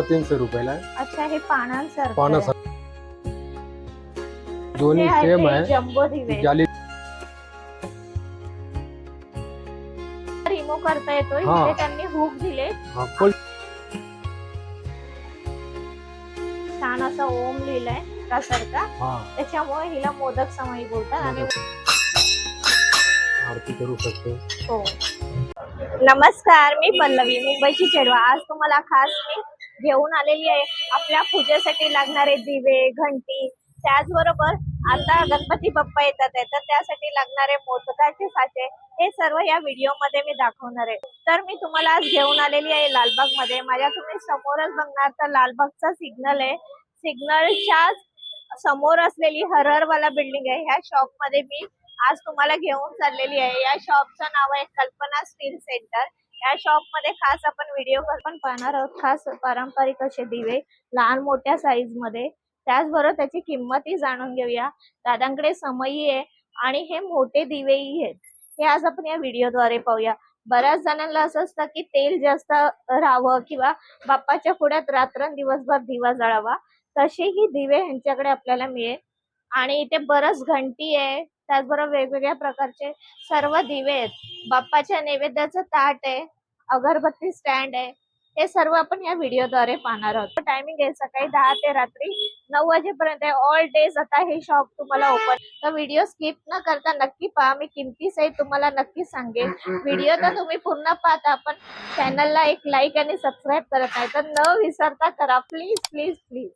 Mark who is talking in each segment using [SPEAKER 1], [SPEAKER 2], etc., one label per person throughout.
[SPEAKER 1] तीनशे रुपयाला आहे.
[SPEAKER 2] अच्छा हे पानांसारखं
[SPEAKER 1] पानं
[SPEAKER 2] आहे.
[SPEAKER 1] दोन्ही
[SPEAKER 2] हे
[SPEAKER 1] सेम
[SPEAKER 2] आहे.
[SPEAKER 1] आहे
[SPEAKER 2] जम्बो दिवे
[SPEAKER 1] जाली
[SPEAKER 2] रिमूव्ह करता येतो
[SPEAKER 1] हा.
[SPEAKER 2] इथे त्यांनी हुक दिले.
[SPEAKER 1] हा,
[SPEAKER 2] छान असा ओम लिहिलाय त्यासारखा
[SPEAKER 1] हा.
[SPEAKER 2] त्याच्यामुळे हिला मोदक समयी बोलतात आणि
[SPEAKER 1] आरती करू शकतो.
[SPEAKER 2] हो. नमस्कार मी पल्लवी मुंबईची चेडवा. आज तुम्हाला खास मी घेऊन आलेली आहे. आपल्या पूजेसाठी लागणारे दिवे घंटी त्याचबरोबर आता गणपती बाप्पा येतात आहे. तर त्यासाठी लागणारे मोदकाचे साचे हे सर्व या व्हिडिओमध्ये मी दाखवणार आहे. तर मी तुम्हाला आज घेऊन आलेली आहे लालबागमध्ये माझ्या तुम्ही समोरच बघणार तर लालबागचा सिग्नल आहे. सिग्नलच्या समोर असलेली हरहरवाला बिल्डिंग आहे. ह्या शॉपमध्ये मी आज तुम्हाला घेऊन चाललेली आहे. या शॉपचं नाव आहे कल्पना स्टील सेंटर या शॉपमध्ये खास आपण व्हिडिओ पण पाहणार आहोत. खास पारंपरिक असे दिवे लहान मोठ्या साईजमध्ये. त्याचबरोबर त्याची किंमतही जाणून घेऊया. दादांकडे समयी आहे आणि हे मोठे दिवेही आहेत. हे आज आपण या व्हिडिओद्वारे पाहूया. बऱ्याच जणांना असं असतं की तेल जास्त राहावं किंवा बाप्पाच्या पुढ्यात रात्रंदिवसभर दिवा जळावा तसेही दिवे ह्यांच्याकडे आपल्याला मिळेल. आणि इथे बरंच घंटी आहे. त्याचबरोबर वेगवेगळ्या प्रकारचे सर्व दिवे आहेत. बाप्पाच्या नैवेद्याचं ताट आहे अगरबत्ती स्टँड आहे. हे सर्व आपण या व्हिडिओद्वारे पाहणार आहोत. टायमिंग आहे सकाळी दहा ते रात्री नऊ वाजेपर्यंत ऑल डेज आता हे शॉप तुम्हाला ओपन तर व्हिडिओ स्किप न करता नक्की पहा. मी किमती सहित तुम्हाला नक्की सांगेन. व्हिडिओ तर तुम्ही पूर्ण पाहता पण चॅनलला एक लाईक आणि सबस्क्राईब करत नाही तर न विसरता करा. प्लीज प्लीज प्लीज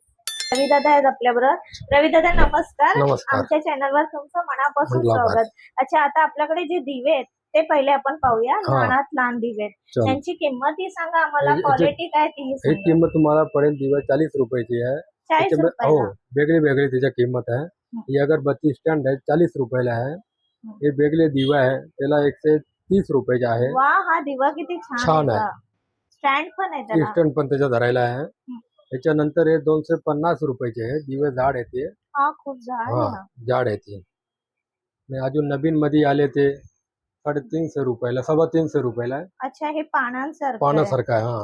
[SPEAKER 2] रवी दादा आहेत आपल्याबरोबर. रवी दादा नमस्कार.
[SPEAKER 1] नमस्कार.
[SPEAKER 2] आमच्या चॅनलवर तुमचं मनापासून. स्वागत. अच्छा आता आपल्याकडे जे दिवे आहेत ते पहिले आपण पाहूया.
[SPEAKER 1] हा.
[SPEAKER 2] लहानात लहान दिवे आहेत.
[SPEAKER 1] चल.
[SPEAKER 2] त्यांची किंमत ही सांगा आम्हाला.
[SPEAKER 1] हे- याचे-
[SPEAKER 2] क्वालिटी काय ती
[SPEAKER 1] हे
[SPEAKER 2] सांगा.
[SPEAKER 1] किंमत तुम्हाला पडेल दिवा चाळीस रुपयाची आहे.
[SPEAKER 2] चाळीस
[SPEAKER 1] हो
[SPEAKER 2] रुपयाला.
[SPEAKER 1] वेगळी वेगळी त्याच्या किंमत आहे. ही. अगरबत्ती स्टँड आहे चाळीस रुपयाला आहे. हे. वेगळे दिवा आहे. त्याला एकशे तीस रुपयाचे आहे.
[SPEAKER 2] वा हा दिवा किती छान
[SPEAKER 1] छान आहे.
[SPEAKER 2] स्टँड पण आहे त्याला.
[SPEAKER 1] स्टँड पण त्याच्या धरायला आहे. त्याच्यानंतर हे दोनशे पन्नास रुपयाचे आहे दिवे झाड आहे ते
[SPEAKER 2] हा खूप झाड आहे
[SPEAKER 1] हा. झाड आहे ते आणि अजून नवीन मध्ये आले ते साडेतीनशे रुपयाला सव्वा तीनशे रुपयाला
[SPEAKER 2] अच्छा हे पानांसारखं.
[SPEAKER 1] पानासारखं आहे हा.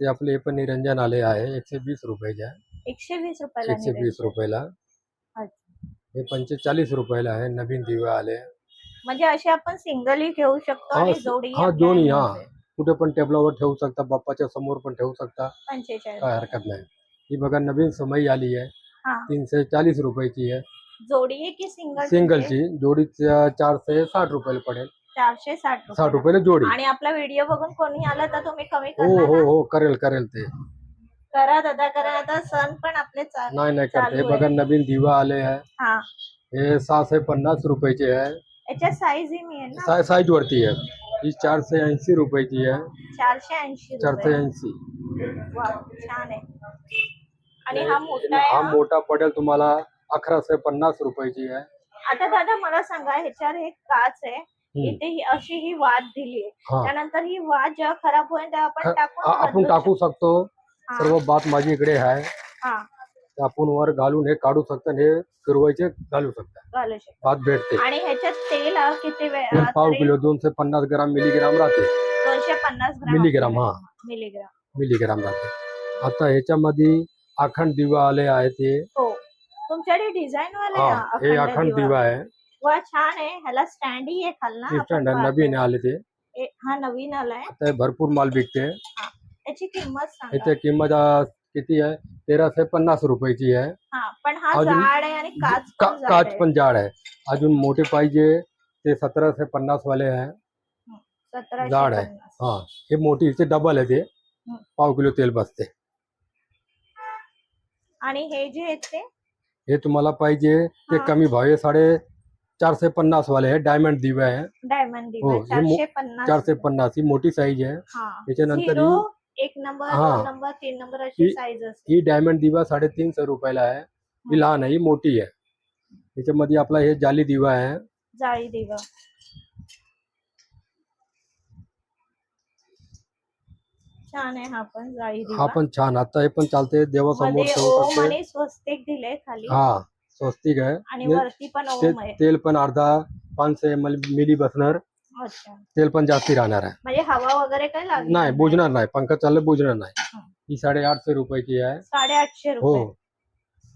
[SPEAKER 1] ते आपले हे पण निरंजन आले आहे एकशे वीस रुपयाचे आहे
[SPEAKER 2] एकशे वीस रुपयाला
[SPEAKER 1] एकशे. वीस रुपयाला. हे पंचेचाळीस रुपयाला आहे नवीन दिवे आले
[SPEAKER 2] म्हणजे असे आपण सिंगलही घेऊ शकतो आणि जोडी
[SPEAKER 1] हा, दोन्ही, हा. कुठे पण टेबलावर ठेवू शकता बाप्पाच्या समोर पण ठेवू शकता
[SPEAKER 2] पंचेचाळीस
[SPEAKER 1] काय हरकत नाही. ही बघा नवीन समय आली आहे.
[SPEAKER 2] हा.
[SPEAKER 1] तीनशे चाळीस रुपयाची आहे.
[SPEAKER 2] जोडी आहे की सिंगल
[SPEAKER 1] सिंगलची जोडी चारशे साठ रुपयाला पडेल.
[SPEAKER 2] चारशे साठ रुपये.
[SPEAKER 1] साठ रुपयाला जोडी.
[SPEAKER 2] आणि आपला व्हिडिओ बघून कोणी आलं तर तुम्ही कमी
[SPEAKER 1] हो
[SPEAKER 2] करणार
[SPEAKER 1] हो
[SPEAKER 2] ना?
[SPEAKER 1] हो करेल करेल ते.
[SPEAKER 2] करा दादा करा. आता सण पण आपले
[SPEAKER 1] नाही नाही करते. हे
[SPEAKER 2] चालू आहे.
[SPEAKER 1] बघा नवीन दिवा आले आहे.
[SPEAKER 2] हा.
[SPEAKER 1] हे सहाशे पन्नास रुपयाचे आहे.
[SPEAKER 2] याच्यात साईज ही ना?
[SPEAKER 1] साय साईज वरती आहे. ही चारशे ऐंशी रुपयाची आहे.
[SPEAKER 2] चारशे ऐंशी
[SPEAKER 1] चारशे
[SPEAKER 2] रुपये.
[SPEAKER 1] ऐंशी
[SPEAKER 2] वा छान आहे. आणि हा मोठा आहे
[SPEAKER 1] हा. मोठा पडेल तुम्हाला अकराशे पन्नास रुपयाची आहे.
[SPEAKER 2] आता दादा मला सांगा ह्याच्यावर हे काच आहे.
[SPEAKER 1] हम्म.
[SPEAKER 2] इथे ही अशी ही वाद दिली आहे.
[SPEAKER 1] हा.
[SPEAKER 2] त्यानंतर ही वाद जेव्हा खराब होईल तेव्हा आपण
[SPEAKER 1] हा,
[SPEAKER 2] टाकून
[SPEAKER 1] आपण
[SPEAKER 2] बदलू
[SPEAKER 1] टाकू शकतो.
[SPEAKER 2] हा.
[SPEAKER 1] सर्व बात माझी इकडे आहे.
[SPEAKER 2] हा.
[SPEAKER 1] आपण वर घालून हे काढू शकता हे फिरवायचे घालू शकता.
[SPEAKER 2] घालू शकतो.
[SPEAKER 1] भात भेटते.
[SPEAKER 2] आणि ह्याच्यात तेल अं, किती वेळ
[SPEAKER 1] तेल पाव किलो दोनशे पन्नास ग्राम मिलीग्राम राहते.
[SPEAKER 2] दोनशे पन्नास ग्राम
[SPEAKER 1] मिलीग्राम. हा.
[SPEAKER 2] मिलीग्राम.
[SPEAKER 1] मिलीग्राम राहते. आता ह्याच्यामध्ये अखंड दिवा आले आहे ते
[SPEAKER 2] हो. तुमच्याकडे डिझाईन वाले
[SPEAKER 1] हा हे अखंड दिवा. आहे.
[SPEAKER 2] वा छान आहे. ह्याला स्टँडही आहे खाल ना आपण
[SPEAKER 1] स्टँड आहे
[SPEAKER 2] पाहतो.
[SPEAKER 1] नवीन आले ते.
[SPEAKER 2] ए, हा नवीन आलाय.
[SPEAKER 1] आता हे भरपूर माल विकते.
[SPEAKER 2] त्याची किंमत सांगा.
[SPEAKER 1] ह्याची किंमत किती आहे? तेराशे पन्नास रुपयाची आहे.
[SPEAKER 2] हा पण हा
[SPEAKER 1] अजून-
[SPEAKER 2] जाड आहे आणि काच
[SPEAKER 1] का-
[SPEAKER 2] पण जाड
[SPEAKER 1] काच
[SPEAKER 2] आहे.
[SPEAKER 1] पण जाड आहे. अजून मोठे पाहिजे ते सतराशे पन्नास वाले आहे.
[SPEAKER 2] सतराशे
[SPEAKER 1] जाड आहे.
[SPEAKER 2] पन्नास.
[SPEAKER 1] हा हे मोठी ते डबल आहे ते.
[SPEAKER 2] हं.
[SPEAKER 1] पाव किलो तेल बसते.
[SPEAKER 2] आणि हे जे आहेत ते?
[SPEAKER 1] हे तुम्हाला पाहिजे ते
[SPEAKER 2] हा.
[SPEAKER 1] कमी भाव आहे साडे चारशे पन्नास वाले आहे. डायमंड दिवे आहे.
[SPEAKER 2] डायमंड
[SPEAKER 1] हो,
[SPEAKER 2] दिवा
[SPEAKER 1] हे मो-
[SPEAKER 2] चारशे पन्नास
[SPEAKER 1] चारशे पन्नास ही मोठी साईज आहे.
[SPEAKER 2] हा.
[SPEAKER 1] त्याच्यानंतर ही
[SPEAKER 2] एक नंबर
[SPEAKER 1] हा.
[SPEAKER 2] दोन नंबर तीन नंबर अशी
[SPEAKER 1] ही-
[SPEAKER 2] साईज असते.
[SPEAKER 1] ही डायमंड दिवा साडेतीनशे रुपयाला आहे. ही लहान आहे ही मोठी आहे. त्याच्यामध्ये आपला हे जाली दिवा आहे.
[SPEAKER 2] जाळी दिवा. छान आहे हा पण जाळी
[SPEAKER 1] हा
[SPEAKER 2] दिवा.
[SPEAKER 1] पण छान आता हे पण चालते
[SPEAKER 2] देवासमोरमध्ये
[SPEAKER 1] ठेवू
[SPEAKER 2] ओम
[SPEAKER 1] शकते
[SPEAKER 2] आणि स्वस्तिक दिले खाली.
[SPEAKER 1] हा स्वस्तिक आहे.
[SPEAKER 2] आणि वरती पण
[SPEAKER 1] ते
[SPEAKER 2] ओम आहे.
[SPEAKER 1] तेल पण अर्धा पाचशे एम एल मिली बसणार. तेल पण जास्ती राहणार आहे.
[SPEAKER 2] म्हणजे हवा वगैरे काय लागणार
[SPEAKER 1] नाही बुजणार नाही. पंखा चाललं बुजणार नाही.
[SPEAKER 2] हं.
[SPEAKER 1] साडेआठशे रुपयाची आहे.
[SPEAKER 2] साडेआठशे
[SPEAKER 1] हो.
[SPEAKER 2] रुपये.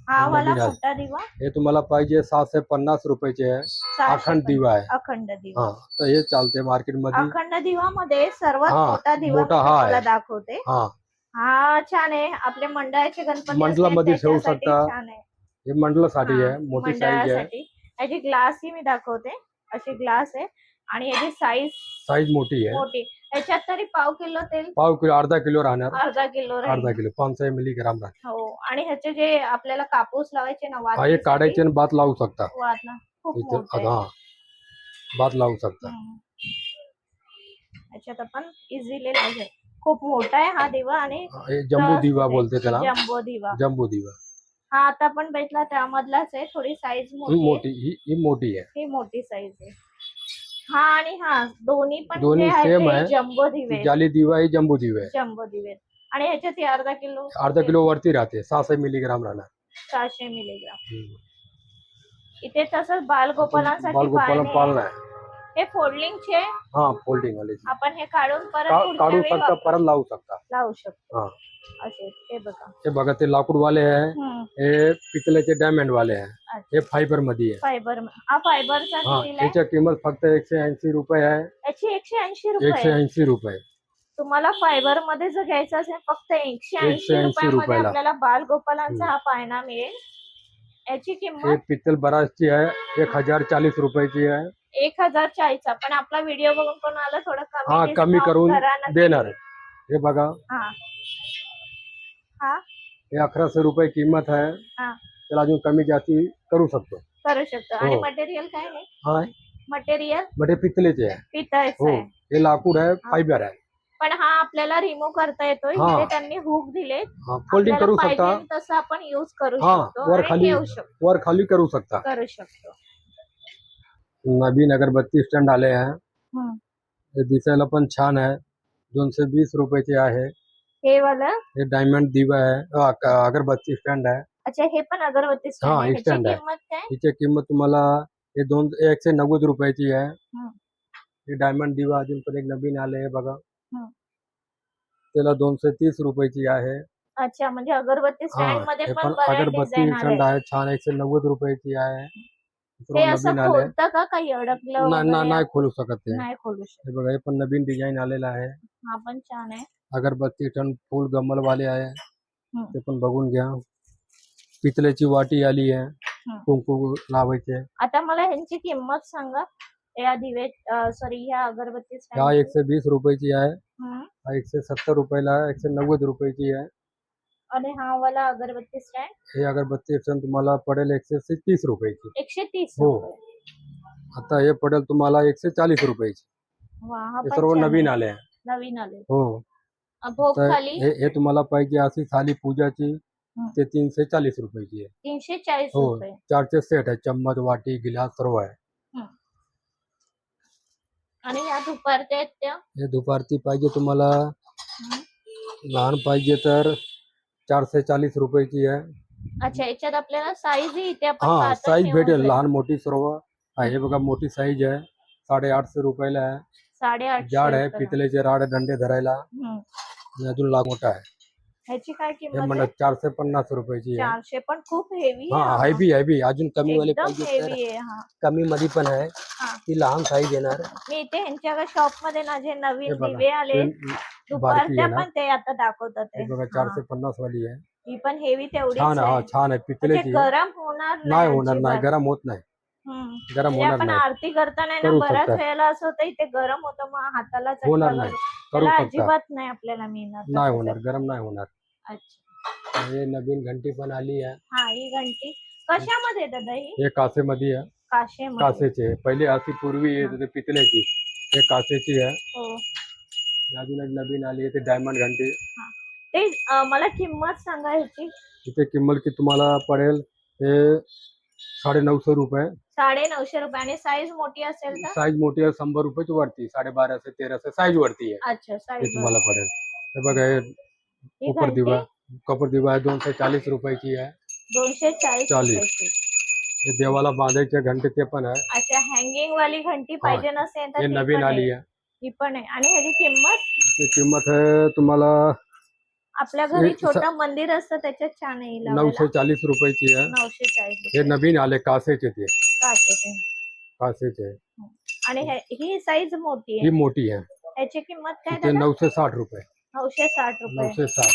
[SPEAKER 2] हा वाला
[SPEAKER 1] नवीन आहे.
[SPEAKER 2] मोठा दिवा?
[SPEAKER 1] हे तुम्हाला पाहिजे सहाशे पन्नास रुपयाचे आहे. अखंड. दिवा आहे.
[SPEAKER 2] अखंड दिवा.
[SPEAKER 1] हा तर हे चालते मार्केटमध्ये
[SPEAKER 2] अखंड दिवामध्ये सर्वात
[SPEAKER 1] हा,
[SPEAKER 2] मोठा दिवा
[SPEAKER 1] मोठा
[SPEAKER 2] मी
[SPEAKER 1] हा
[SPEAKER 2] तुम्हाला. दाखवते.
[SPEAKER 1] हा.
[SPEAKER 2] हा छान आहे. आपले मंडळाचे गणपती
[SPEAKER 1] मंडळामध्ये ठेवू
[SPEAKER 2] त्याच्यासाठी
[SPEAKER 1] शकता.
[SPEAKER 2] छान आहे.
[SPEAKER 1] हे मंडळासाठी
[SPEAKER 2] हा,
[SPEAKER 1] आहे. मोठी साईज आहे.
[SPEAKER 2] मंडळासाठी. याची ग्लास ही मी दाखवते. अशी ग्लास आहे. आणि याची साईज
[SPEAKER 1] साईज मोठी आहे.
[SPEAKER 2] मोठी. याच्यात तरी पाव किलो तेल?
[SPEAKER 1] पाव किलो अर्धा किलो राहणार.
[SPEAKER 2] अर्धा किलो
[SPEAKER 1] अर्धा किलो पाचशे मिलीग्राम राहणार
[SPEAKER 2] हो. आणि ह्याचे जे आपल्याला कापूस लावायचे ना
[SPEAKER 1] हा हे काढायचे आणि भात लावू शकता.
[SPEAKER 2] वात ना. खूप
[SPEAKER 1] इथं
[SPEAKER 2] मोठे आहे.
[SPEAKER 1] हा. भात लावू शकता.
[SPEAKER 2] हम्म. याच्यात आपण इझिली लावू शकतो खूप मोठा आहे हा दिवा आणि
[SPEAKER 1] हे जम्बू दिवा बोलते त्याला.
[SPEAKER 2] जम्बो दिवा.
[SPEAKER 1] जम्बू दिवा.
[SPEAKER 2] हा आता आपण भेटला त्यामधलाच आहे. थोडी साईज
[SPEAKER 1] ही
[SPEAKER 2] मोठी आहे.
[SPEAKER 1] ही ही मोठी आहे.
[SPEAKER 2] ही मोठी साईज आहे. हा आणि हा दोन्ही पण
[SPEAKER 1] दोन्ही
[SPEAKER 2] ते
[SPEAKER 1] आहे.
[SPEAKER 2] जम्बो दिवे
[SPEAKER 1] जाली दिवा ही जम्बू दिवा आहे
[SPEAKER 2] जम्बो दिवे आणि ह्याच्यात हे अर्धा किलो
[SPEAKER 1] अर्धा किलो वरती राहते सहाशे मिलीग्राम राहणार
[SPEAKER 2] सहाशे मिलीग्राम. इथे तसंच बालगोपालांसाठी
[SPEAKER 1] बालगोपालन
[SPEAKER 2] पाळणे
[SPEAKER 1] पालन
[SPEAKER 2] आहे.
[SPEAKER 1] आहे
[SPEAKER 2] हे फोल्डिंगचे
[SPEAKER 1] हा फोल्डिंग वाले
[SPEAKER 2] आपण हे काढून परत पुढच्या
[SPEAKER 1] काढू
[SPEAKER 2] वेळी
[SPEAKER 1] शकता परत लावू शकता.
[SPEAKER 2] लावू शकतो.
[SPEAKER 1] हा.
[SPEAKER 2] असे हे बघा.
[SPEAKER 1] हे बघा ते लाकूड वाले आहे.
[SPEAKER 2] हम्म.
[SPEAKER 1] हे पितळेचे डायमंड वाले आहे.
[SPEAKER 2] अच्छा.
[SPEAKER 1] हे फायबरमध्ये आहे.
[SPEAKER 2] फायबर हा फायबरचा
[SPEAKER 1] हा
[SPEAKER 2] कितीला आहे.
[SPEAKER 1] याच्या किंमत फक्त एकशे ऐंशी रुपये आहे.
[SPEAKER 2] याची एकशे ऐंशी
[SPEAKER 1] एकशे
[SPEAKER 2] रुपये
[SPEAKER 1] ऐंशी रुपये.
[SPEAKER 2] तुम्हाला फायबरमध्ये जर घ्यायचं असेल फक्त एकशे ऐंशी
[SPEAKER 1] 180
[SPEAKER 2] रुपयामध्ये
[SPEAKER 1] रुपयाला.
[SPEAKER 2] आपल्याला बालगोपालांचा हा पाळणा मिळेल. याची
[SPEAKER 1] हे
[SPEAKER 2] किंमत
[SPEAKER 1] पित्तल बराचची आहे. एक हजार चाळीस रुपयाची आहे.
[SPEAKER 2] एक हजार चाळीसचा पण आपला व्हिडिओ बघून कोण आलं थोडं कमी
[SPEAKER 1] हा कमी
[SPEAKER 2] discount
[SPEAKER 1] करून
[SPEAKER 2] करा ना.
[SPEAKER 1] देणार. आहे हे बघा.
[SPEAKER 2] हा. हा?
[SPEAKER 1] हे अकराशे रुपये किंमत आहे.
[SPEAKER 2] हा.
[SPEAKER 1] त्याला अजून कमी जास्ती करू शकतो.
[SPEAKER 2] करू शकतो. आणि
[SPEAKER 1] हो.
[SPEAKER 2] मटेरियल काय आहे?
[SPEAKER 1] हा?
[SPEAKER 2] मटेरियल
[SPEAKER 1] म्हणजे पितलेचे आहे.
[SPEAKER 2] पितळचं
[SPEAKER 1] हो.
[SPEAKER 2] आहे.
[SPEAKER 1] हे लाकूड आहे फायबर आहे.
[SPEAKER 2] पण हा आपल्याला रिमूव्ह करता येतो.
[SPEAKER 1] हा.
[SPEAKER 2] त्यांनी हुक दिले
[SPEAKER 1] हा फोल्डिंग करू शकता.
[SPEAKER 2] तसं आपण युज करू
[SPEAKER 1] हा,
[SPEAKER 2] शकतो
[SPEAKER 1] वर
[SPEAKER 2] आणि
[SPEAKER 1] खाली-
[SPEAKER 2] ठेवू शकतो.
[SPEAKER 1] वर खाली करू शकता.
[SPEAKER 2] करू शकतो.
[SPEAKER 1] नवीन अगरबत्ती स्टँड आले आहे. हे। दिसायला पण छान आहे दोनशे वीस रुपयाचे आहे।
[SPEAKER 2] हे वाला?
[SPEAKER 1] हे डायमंड दिवा आहे अगरबत्ती स्टँड आहे
[SPEAKER 2] अच्छा हे पण अगरबत्ती
[SPEAKER 1] हा. हे stand आहे.
[SPEAKER 2] किंमत काय?
[SPEAKER 1] हिची किंमत तुम्हाला हे दोन एकशे नव्वद रुपयाची आहे. हे। डायमंड दिवा अजून पण एक नवीन आले आहे बघा. त्याला दोनशे तीस रुपयाची आहे।
[SPEAKER 2] अच्छा म्हणजे अगरबत्ती
[SPEAKER 1] हा स्टँडमध्ये
[SPEAKER 2] पण
[SPEAKER 1] अगरबत्ती स्टँड आहे. छान एकशे नव्वद रुपयाची आहे।
[SPEAKER 2] हे असं खोलतं का काही अडकलं?
[SPEAKER 1] नाही खोलू शकत ते.
[SPEAKER 2] नाही खोलू शकत.
[SPEAKER 1] हे बघा हे पण नवीन डिझाईन आलेला आहे.
[SPEAKER 2] हा पण छान आहे.
[SPEAKER 1] अगरबत्ती टन फुल गमल वाले आहे. ते पण बघून घ्या. पितळेची वाटी आली आहे. कुंकू लावायचे.
[SPEAKER 2] आता मला ह्यांची किंमत सांगा. या दिवे सॉरी ह्या अगरबत्ती
[SPEAKER 1] हा एकशे वीस रुपयाची आहे. हा एकशे सत्तर रुपयाला आहे एकशे नव्वद रुपयाची आहे.
[SPEAKER 2] आणि हा वाला अगरबत्ती स्टँड
[SPEAKER 1] हे अगरबत्ती टन तुम्हाला पडेल एकशे तीस रुपयाची.
[SPEAKER 2] एकशे तीस
[SPEAKER 1] हो.
[SPEAKER 2] रुपये.
[SPEAKER 1] आता हे पडेल तुम्हाला एकशे चाळीस रुपयाची.
[SPEAKER 2] वा हा
[SPEAKER 1] हे
[SPEAKER 2] पण
[SPEAKER 1] सर्व
[SPEAKER 2] छान
[SPEAKER 1] नवीन
[SPEAKER 2] आहे.
[SPEAKER 1] आले आहे.
[SPEAKER 2] नवीन आले.
[SPEAKER 1] हो.
[SPEAKER 2] अ, भोग
[SPEAKER 1] तर हे हे तुम्हाला पाहिजे अशी थाली पूजाची. ते तीनशे चाळीस रुपयाची आहे.
[SPEAKER 2] तीनशे चाळीस
[SPEAKER 1] हो.
[SPEAKER 2] रुपये.
[SPEAKER 1] चारचे सेट आहे. चम्मच वाटी गिलास सर्व आहे.
[SPEAKER 2] आणि ह्या दुपारच्या आहेत त्या?
[SPEAKER 1] हे दुपारची पाहिजे तुम्हाला. लहान पाहिजे तर चारशे चाळीस रुपयाची आहे.
[SPEAKER 2] अच्छा याच्यात आपल्याला साईज इथे आपण
[SPEAKER 1] हा साईज भेटेल. लहान मोठी सर्व. आहे हे बघा मोठी साईज आहे. साडे आठशे रुपयाला आहे.
[SPEAKER 2] साडेआठशे
[SPEAKER 1] जाड आहे
[SPEAKER 2] रुपयाला.
[SPEAKER 1] पितळेचे राड दंडे धरायला.
[SPEAKER 2] हम्म.
[SPEAKER 1] आणि अजून लाख मोठा आहे.
[SPEAKER 2] ह्याची काय
[SPEAKER 1] हे
[SPEAKER 2] किंमत
[SPEAKER 1] म्हणत
[SPEAKER 2] आहे?
[SPEAKER 1] चारशे पन्नास रुपयाची आहे.
[SPEAKER 2] चारशे पण खूप हेवी
[SPEAKER 1] हा अजून कमी वाले
[SPEAKER 2] एकदम
[SPEAKER 1] पाहिजे तर
[SPEAKER 2] हेवी आहे हा.
[SPEAKER 1] कमी मध्ये पण आहे.
[SPEAKER 2] हा.
[SPEAKER 1] ती लहान साईज येणार.
[SPEAKER 2] मी इथे ह्यांच्या शॉप मध्ये ना जे
[SPEAKER 1] हे
[SPEAKER 2] नवीन
[SPEAKER 1] बघा.
[SPEAKER 2] दिवे आले
[SPEAKER 1] हे
[SPEAKER 2] दुपारच्या पण ते आता दाखवतात
[SPEAKER 1] हे
[SPEAKER 2] ते.
[SPEAKER 1] बघा
[SPEAKER 2] हा.
[SPEAKER 1] चारशे पन्नास वाली आहे
[SPEAKER 2] ही पण हेवी तेवढीच
[SPEAKER 1] छान आहे हा
[SPEAKER 2] आहे
[SPEAKER 1] छान आहे
[SPEAKER 2] म्हणजे
[SPEAKER 1] पितळेची आहे.
[SPEAKER 2] गरम होणार
[SPEAKER 1] नाही होणार नाही
[SPEAKER 2] अजिबात.
[SPEAKER 1] गरम होत नाही
[SPEAKER 2] हम्म.
[SPEAKER 1] गरम
[SPEAKER 2] म्हणजे
[SPEAKER 1] होणार
[SPEAKER 2] आपण
[SPEAKER 1] नाही
[SPEAKER 2] आरती करताना ना
[SPEAKER 1] करू
[SPEAKER 2] बऱ्याच
[SPEAKER 1] शकता.
[SPEAKER 2] वेळेला असं होतं इथे गरम होतं मग हाताला चटका
[SPEAKER 1] होणार. नाही करू
[SPEAKER 2] त्याला
[SPEAKER 1] शकता
[SPEAKER 2] अजिबात नाही आपल्याला मिळणार
[SPEAKER 1] नाही
[SPEAKER 2] तसं
[SPEAKER 1] होणार. गरम नाही होणार
[SPEAKER 2] अच्छा
[SPEAKER 1] हे नवीन घंटी पण आली आहे
[SPEAKER 2] हा ही घंटी कशामध्ये दादा ही
[SPEAKER 1] हे कासेमध्ये आहे
[SPEAKER 2] काशेमध्ये
[SPEAKER 1] कासेचे आहे. पहिले अशी पूर्वी येत होती पितळेची हे कासेची आहे
[SPEAKER 2] हो
[SPEAKER 1] अजून एक नवीन आली आहे ते डायमंड घंटी
[SPEAKER 2] ते अं, मला किंमत सांगा ह्याची
[SPEAKER 1] तिथे किंमत की तुम्हाला पडेल हे साडे नऊशे रुपये.
[SPEAKER 2] साडे नऊशे रुपये. आणि साईज मोठी असेल तर?
[SPEAKER 1] साईज मोठी आहे शंभर रुपयाची वरती. साडे बाराशे तेराशे साईज वरती आहे.
[SPEAKER 2] अच्छा साईज
[SPEAKER 1] तुम्हाला पडेल. हे बघा हे
[SPEAKER 2] ही
[SPEAKER 1] कोपर
[SPEAKER 2] घंटी
[SPEAKER 1] दिवा कोपर दिवा आहे दोनशे चाळीस रुपयाची आहे.
[SPEAKER 2] दोनशे चाळीस
[SPEAKER 1] चाळीस.
[SPEAKER 2] रुपयाची.
[SPEAKER 1] हे देवाला बांधायचे घंटे ते पण आहे.
[SPEAKER 2] अच्छा हँगिंग वाली घंटी पाहिजे नसेल तर
[SPEAKER 1] हे
[SPEAKER 2] ती
[SPEAKER 1] नवीन
[SPEAKER 2] पण
[SPEAKER 1] आली
[SPEAKER 2] आहे.
[SPEAKER 1] आहे.
[SPEAKER 2] ही पण आहे. आणि ह्याची किंमत?
[SPEAKER 1] त्याची किंमत आहे तुम्हाला
[SPEAKER 2] आपल्या घरी
[SPEAKER 1] हे
[SPEAKER 2] छोटं मंदिर असतं त्याच्यात छान येईल
[SPEAKER 1] नऊशे चाळीस रुपयाची आहे.
[SPEAKER 2] नऊशे चाळीस
[SPEAKER 1] हे नवीन आले कासेचे ते.
[SPEAKER 2] काचेचे.
[SPEAKER 1] कासेचे.
[SPEAKER 2] आणि हे- ही साईज मोठी
[SPEAKER 1] ही
[SPEAKER 2] आहे
[SPEAKER 1] मोठी आहे.
[SPEAKER 2] ह्याची किंमत काय
[SPEAKER 1] ते
[SPEAKER 2] दादा?
[SPEAKER 1] नऊशे साठ रुपये.
[SPEAKER 2] नऊशे साठ रुपये.
[SPEAKER 1] नऊशे साठ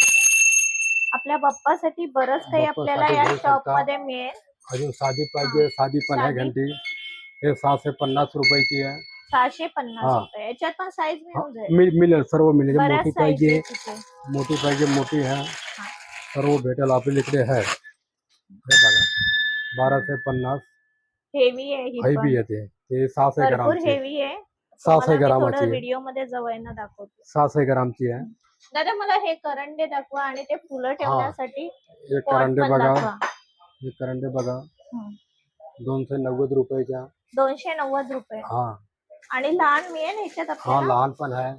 [SPEAKER 2] आपल्या बाप्पासाठी बरंच काही
[SPEAKER 1] बाप्पासाठी
[SPEAKER 2] आपल्याला या
[SPEAKER 1] घेऊ शकता.
[SPEAKER 2] शॉपमध्ये मिळेल.
[SPEAKER 1] अजून साधी पाहिजे साधी पण आहे. घंटी. हे सहाशे पन्नास रुपयाची आहे.
[SPEAKER 2] सहाशे पन्नास
[SPEAKER 1] हा.
[SPEAKER 2] रुपये. याच्यात पण साईज मिळून जाईल
[SPEAKER 1] मिळ- मिळेल सर्व मिळेल
[SPEAKER 2] बऱ्याच
[SPEAKER 1] मोठी
[SPEAKER 2] साईज
[SPEAKER 1] पाहिजे.
[SPEAKER 2] आहे तिथे.
[SPEAKER 1] मोठी पाहिजे मोठी आहे सर्व भेटेल आपल्या इकडे आहे हे बघा पन्नास.
[SPEAKER 2] हेवी आहे ही
[SPEAKER 1] हेवी
[SPEAKER 2] पण.
[SPEAKER 1] येते ते. सहाशे
[SPEAKER 2] भरपूर
[SPEAKER 1] ग्रामची
[SPEAKER 2] हेवी आहे.
[SPEAKER 1] सहाशे ग्रामाची आहे.
[SPEAKER 2] व्हिडिओ मध्ये जवळनं दाखवते.
[SPEAKER 1] सहाशे ग्रामची आहे.
[SPEAKER 2] दादा मला हे करंडे दाखवा आणि ते फुलं ठेवण्यासाठी
[SPEAKER 1] हे
[SPEAKER 2] pot
[SPEAKER 1] करंडे
[SPEAKER 2] पण
[SPEAKER 1] बघा.
[SPEAKER 2] दाखवा.
[SPEAKER 1] हे करंडे बघा.
[SPEAKER 2] हं.
[SPEAKER 1] दोनशे नव्वद रुपयाच्या.
[SPEAKER 2] दोनशे नव्वद रुपये.
[SPEAKER 1] हा.
[SPEAKER 2] आणि लहान मिळेल ह्याच्यात
[SPEAKER 1] हा
[SPEAKER 2] आपल्याला
[SPEAKER 1] लहान पण आहे.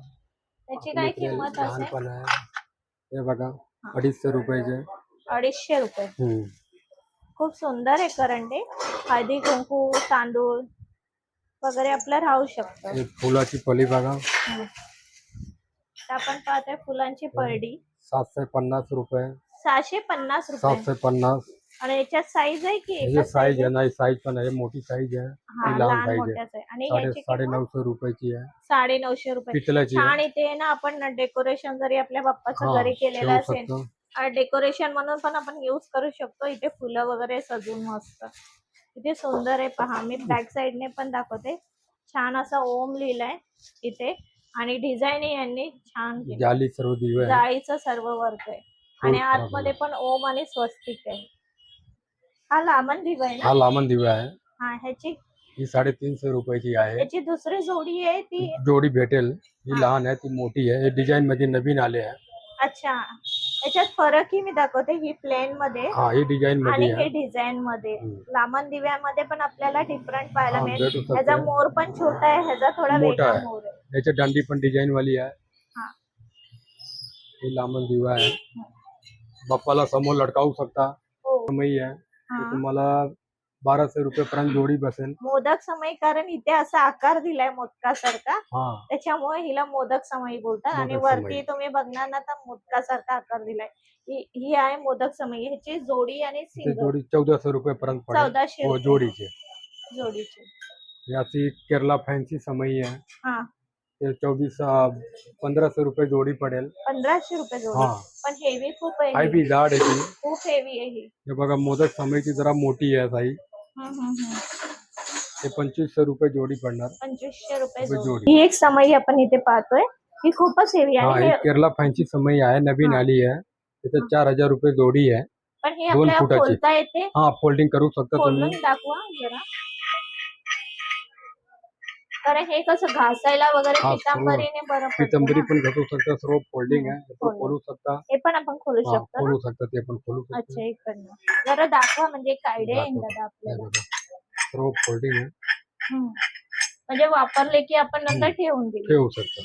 [SPEAKER 2] त्याची काय किंमत
[SPEAKER 1] लहान
[SPEAKER 2] असेल?
[SPEAKER 1] पण आहे. हे बघा अडीचशे रुपयाचे.
[SPEAKER 2] अडीचशे रुपये.
[SPEAKER 1] हम्म.
[SPEAKER 2] खूप सुंदर आहे करंडे. हळदी कुंकू तांदूळ वगैरे आपलं राहू शकतं.
[SPEAKER 1] हे फुलाची फली बघा.
[SPEAKER 2] तर आपण पाहतोय फुलांची परडी
[SPEAKER 1] सातशे पन्नास रुपये.
[SPEAKER 2] सहाशे पन्नास रुपये.
[SPEAKER 1] सातशे पन्नास.
[SPEAKER 2] आणि याच्यात साईज आहे की
[SPEAKER 1] हे साईज आहे? नाही साईज पण आहे. मोठी साईज आहे.
[SPEAKER 2] हा
[SPEAKER 1] ही लहान साईज आहे.
[SPEAKER 2] आणि
[SPEAKER 1] साडे नऊशे रुपयाची आहे.
[SPEAKER 2] साडे नऊशे रुपये. छान
[SPEAKER 1] आहे.
[SPEAKER 2] इथे ना आपण डेकोरेशन जरी आपल्या बाप्पाचं
[SPEAKER 1] हा
[SPEAKER 2] घरी केलेलं असेल डेकोरेशन म्हणून पण आपण युज करू शकतो. इथे फुलं वगैरे सजून मस्त. इथे सुंदर आहे. पहा मी बॅक साइडने पण दाखवते. छान असा ओम लिहिलाय इथे. आणि डिझाईन यांनी छान जाळीचं सर्व वर्क आहे. आणि
[SPEAKER 1] फुल
[SPEAKER 2] आतमध्ये पण ओम आणि स्वस्तिक आहे. हा लामण दिवा आहे
[SPEAKER 1] हा
[SPEAKER 2] ना
[SPEAKER 1] लामन दिवा आहे.
[SPEAKER 2] हा ह्याची
[SPEAKER 1] ही साडेतीनशे रुपयाची आहे.
[SPEAKER 2] याची दुसरी जोडी आहे ती?
[SPEAKER 1] जोडी भेटेल. ही लहान आहे ती मोठी आहे. हे डिझाईन मध्ये नवीन आले आहे.
[SPEAKER 2] अच्छा. याच्यात फरकही मी दाखवते ही प्लेन मध्ये.
[SPEAKER 1] हा ही डिझाईन
[SPEAKER 2] आणि
[SPEAKER 1] मध्ये
[SPEAKER 2] हे
[SPEAKER 1] आहे.
[SPEAKER 2] डिझाईन मध्ये.
[SPEAKER 1] हम्म.
[SPEAKER 2] लामण दिव्यामध्ये पण आपल्याला डिफरंट पाहायला
[SPEAKER 1] हा,
[SPEAKER 2] मिळेल.
[SPEAKER 1] शकते.
[SPEAKER 2] ह्याचा मोर पण छोटा आहे ह्याचा थोडा
[SPEAKER 1] मोठा
[SPEAKER 2] वेगळा
[SPEAKER 1] आहे.
[SPEAKER 2] मोर आहे.
[SPEAKER 1] याची दांडी पण डिझाईन वाली आहे.
[SPEAKER 2] हा.
[SPEAKER 1] ही लांबन दिवा आहे. बाप्पाला समोर लटकावू शकता.
[SPEAKER 2] हो.
[SPEAKER 1] समई आहे.
[SPEAKER 2] हा.
[SPEAKER 1] ते तुम्हाला बाराशे रुपये पर्यंत जोडी बसेल.
[SPEAKER 2] मोदक समय कारण इथे असा आकार दिलाय मोदकासारखा.
[SPEAKER 1] हा.
[SPEAKER 2] त्याच्यामुळे हिला मोदक समई बोलतात. आणि
[SPEAKER 1] मोदक
[SPEAKER 2] वरती
[SPEAKER 1] समई.
[SPEAKER 2] तुम्ही बघणार ना तर मोदकासारखा आकार दिलाय. ही ही आहे मोदक समई. ह्याची जोडी आणि
[SPEAKER 1] ते
[SPEAKER 2] सिंगल.
[SPEAKER 1] जोडी चौदाशे रुपये पर्यंत पडेल.
[SPEAKER 2] चौदाशे
[SPEAKER 1] हो
[SPEAKER 2] रुपये
[SPEAKER 1] जोडीचे.
[SPEAKER 2] जोडीची.
[SPEAKER 1] याची केरला फॅन्सी समई आहे.
[SPEAKER 2] हा.
[SPEAKER 1] ते चौवीस अं, पंधराशे रुपये जोडी पडेल.
[SPEAKER 2] पंधराशे रुपये जोडी?
[SPEAKER 1] हा.
[SPEAKER 2] पण हेवी खूप आहे
[SPEAKER 1] हाय
[SPEAKER 2] ही.
[SPEAKER 1] बी जाड आहे ती.
[SPEAKER 2] खूप हेवी आहे ही.
[SPEAKER 1] हे बघा मोदक समईची जरा मोठी आहे साई.
[SPEAKER 2] हम्म, हम्म, हम्म.
[SPEAKER 1] ते पंचवीसशे रुपये जोडी पडणार.
[SPEAKER 2] पंचवीसशे रुपये
[SPEAKER 1] रुपये
[SPEAKER 2] जोडी.
[SPEAKER 1] जोडी.
[SPEAKER 2] ही एक समई आपण इथे पाहतोय. ही खूपच हेवी
[SPEAKER 1] हा
[SPEAKER 2] आहे.
[SPEAKER 1] ही
[SPEAKER 2] हे-
[SPEAKER 1] केरला समई आहे नवीन
[SPEAKER 2] हा.
[SPEAKER 1] आली आहे. त्याच्यात चार हज़ार रुपये जोडी आहे.
[SPEAKER 2] पण ही
[SPEAKER 1] दोन
[SPEAKER 2] आपल्याला
[SPEAKER 1] फुटाची.
[SPEAKER 2] खोलता येते.
[SPEAKER 1] हा फोल्डिंग करू शकता
[SPEAKER 2] खोलून दाखवा जरा. कारण हे कसं घासायला वगैरे
[SPEAKER 1] हा,
[SPEAKER 2] पितांबरीने बरं पडतं
[SPEAKER 1] पितंबरी
[SPEAKER 2] ना.
[SPEAKER 1] पण घेऊ शकता सर्व फोल्डिंग आहे. ते पण
[SPEAKER 2] Folding.
[SPEAKER 1] खोलू शकता.
[SPEAKER 2] हे पण आपण खोलू
[SPEAKER 1] हा
[SPEAKER 2] शकतो ना?
[SPEAKER 1] खोलू शकता ते पण खोलू शकता.
[SPEAKER 2] अच्छा इकडनं जरा दाखवा म्हणजे एक आयडिया येईल
[SPEAKER 1] दाखवतो.
[SPEAKER 2] दादा
[SPEAKER 1] हे
[SPEAKER 2] आपल्याला
[SPEAKER 1] बघा. सर्व फोल्डिंग आहे.
[SPEAKER 2] हम्म. म्हणजे वापरले की आपण नंतर ठेवून दिले
[SPEAKER 1] ठेवू शकता.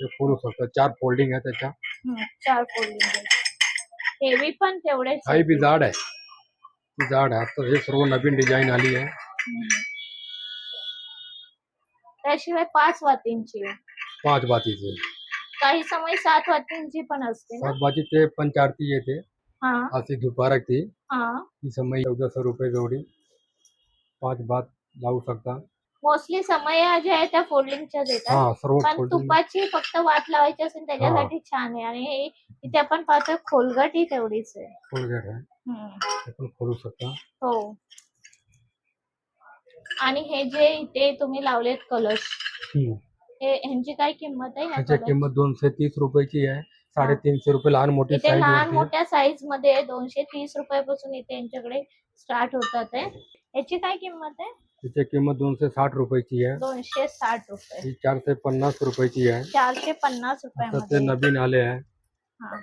[SPEAKER 1] ते खोलू शकता. चार फोल्डिंग आहे त्याच्या.
[SPEAKER 2] हम्म, चार फोल्डिंग हेवी पण तेवढेच
[SPEAKER 1] काही बी जाड आहे. ती जाड आहे. तर हे सर्व नवीन डिझाईन आली आहे.
[SPEAKER 2] हम्म. त्याशिवाय पाच वातींची.
[SPEAKER 1] पाच बातीचे
[SPEAKER 2] काही समय सात वातींची पण असते ना?
[SPEAKER 1] सात बाती ते पंचारती येते.
[SPEAKER 2] हा.
[SPEAKER 1] अशी दुपारक ती.
[SPEAKER 2] हा.
[SPEAKER 1] ती समय चौदाशे रुपये जोडी पाच बात लावू शकता.
[SPEAKER 2] मोस्टली समय ज्या आहे त्या फोल्डिंगच्याच येतात
[SPEAKER 1] हा सर्व
[SPEAKER 2] पण
[SPEAKER 1] फोल्डिंग.
[SPEAKER 2] तुपाची फक्त वात लावायची असेल त्याच्यासाठी छान आहे. आणि हे इथे आपण पाहतोय खोलगट ही तेवढीच आहे.
[SPEAKER 1] कोलगेट आहे.
[SPEAKER 2] हम्म.
[SPEAKER 1] ते पण खोलू शकता.
[SPEAKER 2] हो. आणि हे जे इथे तुम्ही लावलेत
[SPEAKER 1] हम्म.
[SPEAKER 2] हे ह्यांची काय किंमत आहे ह्या कलश
[SPEAKER 1] किंमत दोनशे तीस रुपयाची आहे. साडेतीनशे रुपये लहान मोठी
[SPEAKER 2] इथे
[SPEAKER 1] साईज
[SPEAKER 2] लहान
[SPEAKER 1] होती.
[SPEAKER 2] मोठ्या साईजमध्ये दोनशे तीस रुपयापासून इथे यांच्याकडे स्टार्ट होतात आहे याची काय किंमत आहे?
[SPEAKER 1] त्याची किंमत दोनशे साठ रुपयाची आहे.
[SPEAKER 2] दोनशे साठ रुपये.
[SPEAKER 1] ही चारशे पन्नास रुपयाची आहे.
[SPEAKER 2] चारशे पन्नास
[SPEAKER 1] आता ते
[SPEAKER 2] रुपयामध्ये
[SPEAKER 1] नवीन आले आहे.
[SPEAKER 2] हा.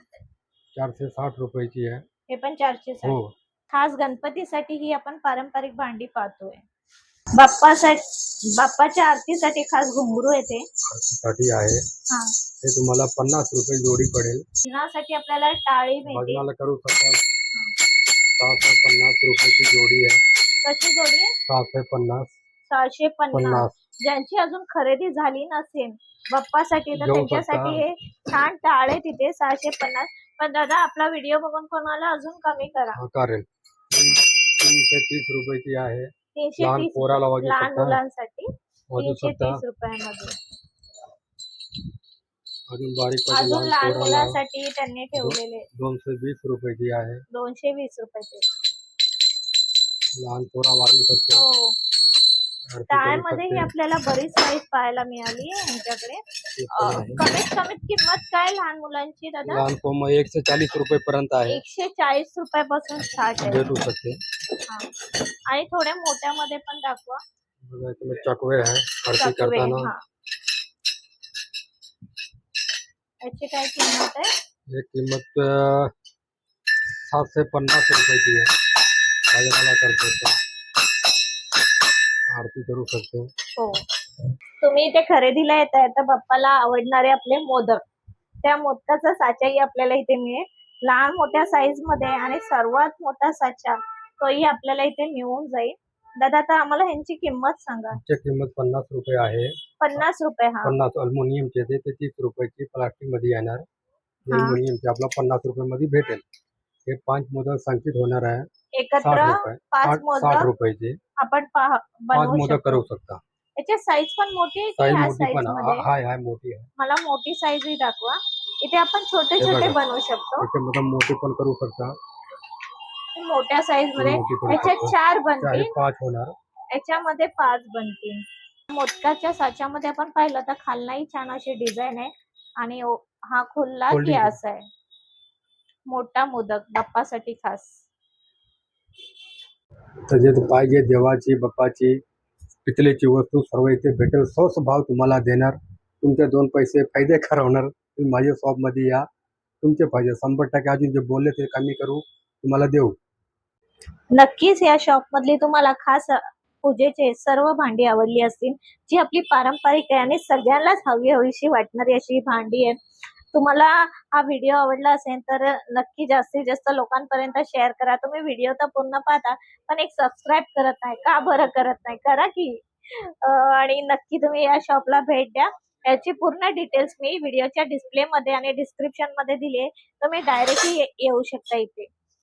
[SPEAKER 1] चारशे साठ रुपयाची आहे.
[SPEAKER 2] हे पण चारशे साठ.
[SPEAKER 1] हो.
[SPEAKER 2] खास गणपतीसाठी ही आपण पारंपरिक भांडी पाहतोय. बाप्पासाठी बाप्पाच्या आरतीसाठी खास घुंगरू येते
[SPEAKER 1] साठी आहे.
[SPEAKER 2] हा.
[SPEAKER 1] ते तुम्हाला पन्नास रुपये जोडी पडेल.
[SPEAKER 2] लग्नासाठी आपल्याला टाळी
[SPEAKER 1] भजनाला करू शकता सहाशे पन्नास रुपयाची जोडी आहे.
[SPEAKER 2] कशी जोडी आहे?
[SPEAKER 1] सहाशे पन्नास.
[SPEAKER 2] सहाशे पन्नास.
[SPEAKER 1] पन्नास.
[SPEAKER 2] ज्यांची अजून खरेदी झाली नसेल बाप्पासाठी तर
[SPEAKER 1] घेऊ
[SPEAKER 2] त्यांच्यासाठी. हे छान टाळ आहे तिथे सहाशे पन्नास. पण दादा आपला व्हिडिओ बघून कोणाला अजून कमी करा.
[SPEAKER 1] हा, तीन- तीनशे तीस रुपयाची आहे.
[SPEAKER 2] तीनशे
[SPEAKER 1] लहान
[SPEAKER 2] तीस
[SPEAKER 1] पोराला वाजू
[SPEAKER 2] लहान
[SPEAKER 1] शकता
[SPEAKER 2] मुलांसाठी
[SPEAKER 1] वाजू
[SPEAKER 2] तीनशे
[SPEAKER 1] शकता
[SPEAKER 2] तीस रुपयामध्ये.
[SPEAKER 1] अजून बारीक पाहिजे
[SPEAKER 2] अजून
[SPEAKER 1] लहान
[SPEAKER 2] लहान
[SPEAKER 1] पोराला
[SPEAKER 2] मुलांसाठी त्यांनी ठेवलेले.
[SPEAKER 1] दोनशे वीस रुपयाची आहे.
[SPEAKER 2] दोनशे वीस रुपयाचे
[SPEAKER 1] लहान पोरा वाजू शकते
[SPEAKER 2] हो.
[SPEAKER 1] आरती करू
[SPEAKER 2] आपल्याला बरीच साईज पाहायला मिळाली यांच्याकडे अ, कमीत कमीत किंमत काय लहान मुलांची दादा?
[SPEAKER 1] लहान फोम एकशे चाळीस रुपये पर्यंत आहे.
[SPEAKER 2] एकशे चाळीस रुपयापासून स्टार्ट आहे.
[SPEAKER 1] भेटू शकते.
[SPEAKER 2] आणि थोड्या मोठ्यामध्ये पण दाखवा.
[SPEAKER 1] बघा आहे. आरती
[SPEAKER 2] चकवे,
[SPEAKER 1] करताना.
[SPEAKER 2] हा. याची काय किंमत आहे?
[SPEAKER 1] हे किंमत अं, सातशे पन्नास रुपयाची आहे. बाजाराला करतो तो. आरती करू शकते.
[SPEAKER 2] हो. तुम्ही इथे खरेदीला येत आहे तर बाप्पाला आवडणारे आपले मोदक. त्या मोदकाचा साचाही आपल्याला इथे मिळेल. लहान मोठ्या साईजमध्ये आणि सर्वात मोठा साचा तोही आपल्याला इथे मिळून जाईल. दादा आता आम्हाला ह्यांची किंमत सांगा.
[SPEAKER 1] ची किंमत पन्नास रुपये आहे.
[SPEAKER 2] पन्नास रुपये हा.
[SPEAKER 1] पन्नास अल्युमिनियमचे ते तीस रुपयाची प्लास्टिकमध्ये येणार.
[SPEAKER 2] हा.
[SPEAKER 1] अल्युमिनियमचे आपला पन्नास रुपये मध्ये भेटेल. हे पाच मोदक संचित होणार आहे. साठ
[SPEAKER 2] एकत्र
[SPEAKER 1] रुपये.
[SPEAKER 2] पाच
[SPEAKER 1] साठ साठ
[SPEAKER 2] मोदक
[SPEAKER 1] रुपयाचे.
[SPEAKER 2] आपण
[SPEAKER 1] पाच
[SPEAKER 2] बनवू
[SPEAKER 1] मोदक
[SPEAKER 2] शकतो.
[SPEAKER 1] करू शकता.
[SPEAKER 2] याची साईज पण मोठी आहे की
[SPEAKER 1] साईज
[SPEAKER 2] ह्या
[SPEAKER 1] मोठी
[SPEAKER 2] साईज
[SPEAKER 1] पण
[SPEAKER 2] मध्ये?
[SPEAKER 1] हाय हाय मोठी आहे.
[SPEAKER 2] मला मोठी साईज ही दाखवा. इथे आपण छोटे
[SPEAKER 1] हे
[SPEAKER 2] छोटे
[SPEAKER 1] बघा.
[SPEAKER 2] बनवू शकतो.
[SPEAKER 1] त्याच्यामध्ये मोठी पण करू शकता.
[SPEAKER 2] मोठ्या
[SPEAKER 1] साईजमध्ये.
[SPEAKER 2] याच्यात चार बनतील.
[SPEAKER 1] पाच होणार.
[SPEAKER 2] याच्यामध्ये पाच बनतील. मोदकाच्या साच्यामध्ये आपण पाहिलं तर खालनाही छान अशी डिझाईन आहे. आणि हा खुल्ला
[SPEAKER 1] Folding.
[SPEAKER 2] गॅस आहे. मोठा मोदक बाप्पासाठी खास.
[SPEAKER 1] त्याच्यात पाहिजे देवाची बाप्पाची पितळेची वस्तू सर्व इथे भेटेल. स्वस्त भाव तुम्हाला देणार. तुमचे दोन पैसे फायदे करवणार तुम्ही माझ्या शॉपमध्ये या. तुमचे पाहिजे शंभर टक्के अजून जे बोलले ते कमी करू. तुम्हाला देऊ.
[SPEAKER 2] नक्कीच या शॉप मधली तुम्हाला खास पूजेचे सर्व भांडी आवडली असतील जी आपली पारंपरिक आहे आणि सगळ्यांनाच हवी हवीशी वाटणारी अशी भांडी आहे. तुम्हाला हा व्हिडिओ आवडला असेल तर नक्की जास्तीत जास्त लोकांपर्यंत शेअर करा. तुम्ही व्हिडिओ तर पूर्ण पाहता पण एक सबस्क्राईब करत नाही का? बरं करत नाही. करा की. आणि नक्की तुम्ही या शॉपला भेट द्या. याची पूर्ण डिटेल्स मी व्हिडिओच्या डिस्प्ले मध्ये आणि डिस्क्रिप्शनमध्ये दिली आहे. तुम्ही डायरेक्टली येऊ शकता इथे.